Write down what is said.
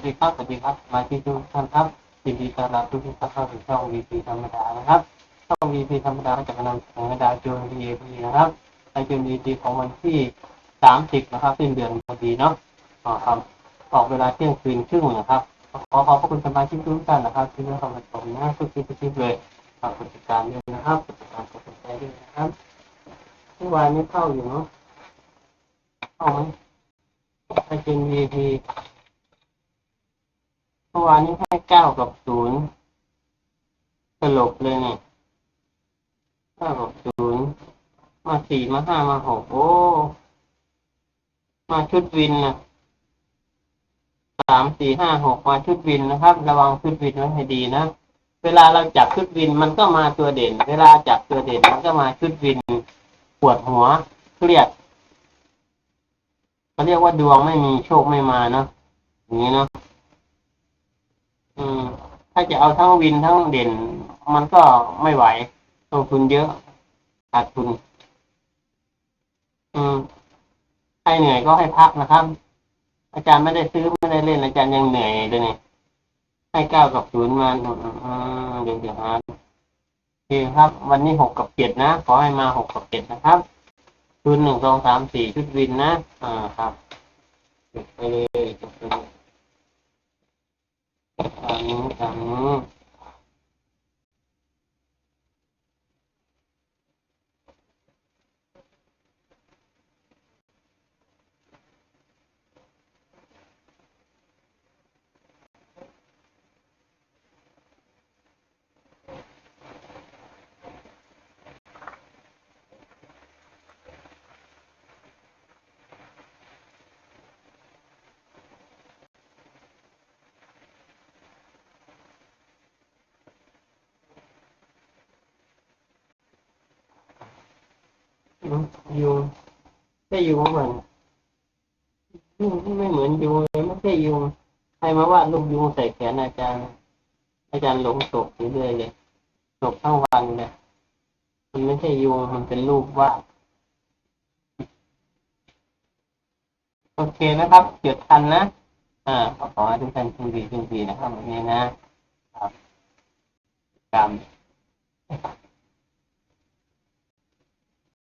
วัสดีครับสวัสดีครับ มาที่ทุกท่านครับยินดีต้อนรับทุกท่านเข้าสู่ช่อง VP ธรรมดานะครับช่อง VP ธรรมดาจะมานำเสนอดาวโจน VP นะครับในเดือน VP ของวันที่ 30 นะครับสิ้นเดือนพอดีเนาะอ๋อครับออกเวลาเที่ยงคืนครึ่งนะครับขอขอบพระคุณสมาชิกทุกท่านนะครับ ที่ได้เข้ามาชมนะทุกที่ทุกที่เลยฝากกดติดตามด้วยนะครับกดติดตามกดสนใจด้วยนะครับเมื่อวานนี้เข้าอยู่เนาะเข้าไหมในเกม VP เมื่อวานนี้ให้เก้ากับศูนย์สลบเลยเนี่ยเก้ากับศูนย์มาสี่มาห้ามาหกโอ้ มาชุดวินนะสามสี่ห้าหกมาชุดวินนะครับ ระวังชุดวินไว้ให้ดีนะเวลาเราจับชุดวินมันก็มาตัวเด่น เวลาจับตัวเด่นมันก็มาชุดวินปวดหัวเครียดเขาเรียกว่าดวงไม่มีโชคไม่มาเนาะอย่างนี้เนาะาจะเอาทั้งวินทั้งเด่น มันก็ไม่ไหวลงทุนเยอะขาดทุน อืมใครเหนื่อยก็ให้พักนะครับ อาจารย์ไม่ได้ซื้อไม่ได้เล่น อาจารย์ยังเหนื่อยเลยเนี่ยให้เก้ากับศูนย์มาเดี๋ยวเดี๋ยวฮะโอเคครับ วันนี้หกกับเจ็ดนะ ขอให้มาหกกับเจ็ดนะครับชุดหนึ่งสองสามสี่ชุดวินนะ อ่าครับจบไปเลยจบไปเลย ตา มนี้ตามนี้ยุงยุงใช่ยุงเหมือนไม่เหมือนยุงเลยไม่ใช่ยุงใครมาวาดรูปยุงใส่แขนอาจารย์ อาจารย์หลงตกอยู่เรื่อยเลยตกทั้งวันเลยมันไม่ใช่ยุงมันเป็นรูปวาดโอเคนะครับเกียดทันนะอ่าขอขอให้ทุกท่านโชคดีโชคดีนะครับวันนี้นะครับกรรม